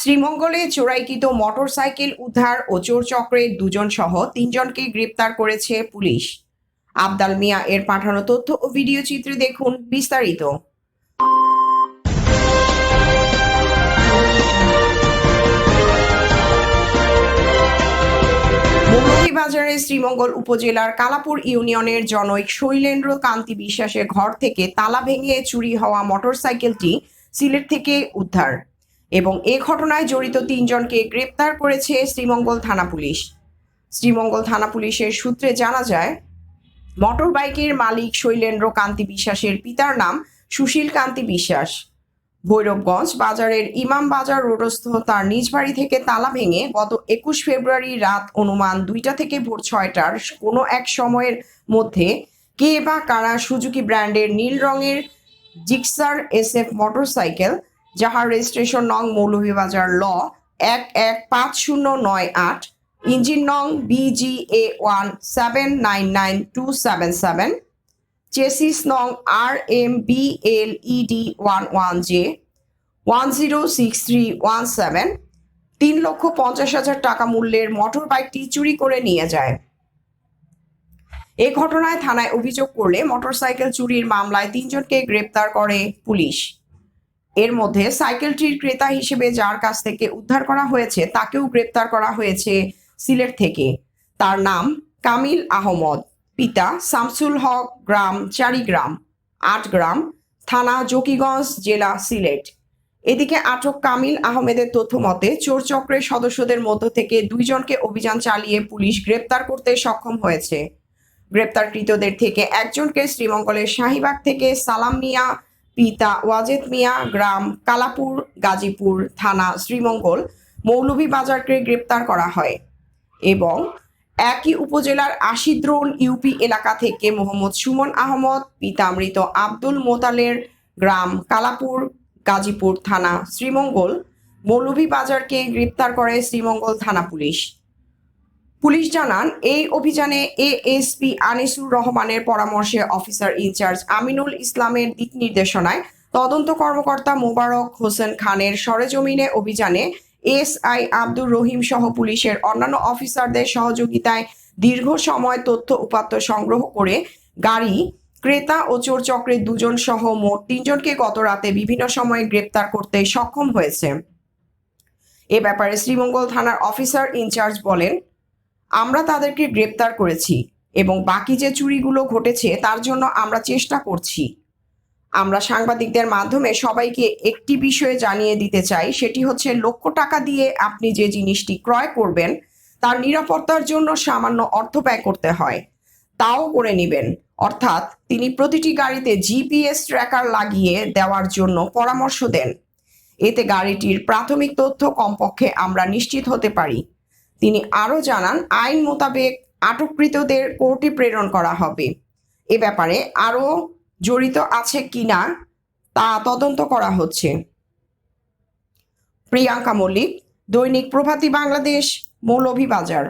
শ্রীমঙ্গলে চোরাইকৃত মোটরসাইকেল উদ্ধার ও চোর চক্রের দুজন সহ তিনজনকে গ্রেপ্তার করেছে পুলিশ। আবদাল মিয়া এর পাঠানো তথ্য ও ভিডিও চিত্রে দেখুন বিস্তারিত। মৌলভীবাজারের শ্রীমঙ্গল উপজেলার কালাপুর ইউনিয়নের জনৈক শৈলেন্দ্র কান্তি বিশ্বাসের ঘর থেকে তালা ভেঙে চুরি হওয়া মোটরসাইকেলটি সিলেট থেকে উদ্ধার। এবং এ ঘটনায় জড়িত তিনজনকে গ্রেপ্তার করেছে শ্রীমঙ্গল থানা পুলিশ। শ্রীমঙ্গল থানা পুলিশের সূত্রে জানা যায় মোটর বাইকের মালিক শৈলেন্দ্র কান্তি বিশ্বাসের পিতার নাম সুশীল কান্তি বিশ্বাস। ভৈরবগঞ্জ বাজারের ইমাম বাজার রোডস্থ তার নিজ বাড়ি থেকে তালা ভেঙে গত একুশ ফেব্রুয়ারি রাত অনুমান দুইটা থেকে ভোর ছয়টার কোনো এক সময়ের মধ্যে কে বা কারা সুজুকি ব্র্যান্ডের নীল রঙের জিক্সার এস এফ মোটরসাইকেল যাহার রেজিস্ট্রেশন নং মৌলভীবাজার ল এক এক পাঁচ শূন্য নয় আট, ইঞ্জিন নং B G A one seven nine nine two seven seven chassis নং R M B L E D one one J one zero six three one seven তিন লক্ষ পঞ্চাশ হাজার টাকা মূল্যের মোটর বাইকটি চুরি করে নিয়ে যায়। এ ঘটনায় থানায় অভিযোগ করলে মোটরসাইকেল চুরির মামলায় তিনজনকে গ্রেপ্তার করে পুলিশ। এর মধ্যে সাইকেলটির ক্রেতা হিসেবে যার কাছ থেকে উদ্ধার করা হয়েছে, তাকেও গ্রেপ্তার করা হয়েছে সিলেট থেকে। তার নাম কামিল আহমদ, পিতা শামসুল হক গ্রাম, চারিগ্রাম আট গ্রাম থানা জকিগঞ্জ, জেলা সিলেট। এদিকে আটক কামিল আহমেদের তথ্য মতে চোর চক্রের সদস্যদের মধ্য থেকে দুইজনকে অভিযান চালিয়ে পুলিশ গ্রেপ্তার করতে সক্ষম হয়েছে। গ্রেপ্তারকৃতদের থেকে একজনকে শ্রীমঙ্গলের শাহিবাগ থেকে সালাম মিয়া পিতা ওয়াজেদ মিয়া গ্রাম কালাপুর, গাজীপুর থানা শ্রীমঙ্গল মৌলভীবাজারকে গ্রেপ্তার করা হয় এবং একই উপজেলার আশিদ্রোন ইউপি এলাকা থেকে মোহাম্মদ সুমন আহমদ, পিতা মৃত আব্দুল মোতালের গ্রাম কালাপুর, গাজীপুর থানা শ্রীমঙ্গল মৌলভীবাজারকে গ্রেপ্তার করে শ্রীমঙ্গল থানা পুলিশ। পুলিশ জানান, এই অভিযানে এএসপি আনিসুর রহমানের পরামর্শে অফিসার ইনচার্জ আমিনুল ইসলামের দিক নির্দেশনায় তদন্ত কর্মকর্তা মোবারক হোসেন খানের সরেজমিনে অভিযানে এসআই আব্দুর রহিম সহ পুলিশের অন্যান্য অফিসারদের সহযোগিতায় দীর্ঘ সময় তথ্য উপাত্ত সংগ্রহ করে গাড়ি, ক্রেতা ও চোর চক্রের দুজন সহ মোট তিনজনকে গত রাতে বিভিন্ন সময়ে গ্রেপ্তার করতে সক্ষম হয়েছে। এ ব্যাপারে শ্রীমঙ্গল থানার অফিসার ইনচার্জ বলেন আমরা তাদেরকে গ্রেপ্তার করেছি এবং বাকি যে চুরিগুলো ঘটেছে তার জন্য আমরা চেষ্টা করছি। আমরা সাংবাদিকদের মাধ্যমে সবাইকে একটি বিষয়ে জানিয়ে দিতে চাই, সেটি হচ্ছে লক্ষ টাকা দিয়ে আপনি যে জিনিসটি ক্রয় করবেন, তার নিরাপত্তার জন্য সামান্য অর্থ ব্যয় করতে হয়। তাও করে নেবেন। অর্থাৎ তিনি প্রতিটি গাড়িতে জিপিএস ট্র্যাকার লাগিয়ে দেওয়ার জন্য পরামর্শ দেন। এতে গাড়িটির প্রাথমিক তথ্য কমপক্ষে আমরা নিশ্চিত হতে পারি। তিনি আরও জানান, আইন মোতাবেক আটককৃতদের কোর্টে প্রেরণ করা হবে। এ ব্যাপারে আরও জড়িত আছে কিনা তা তদন্ত করা হচ্ছে। প্রিয়াঙ্কা মল্লিক, দৈনিক প্রভাতী বাংলাদেশ, মৌলভীবাজার।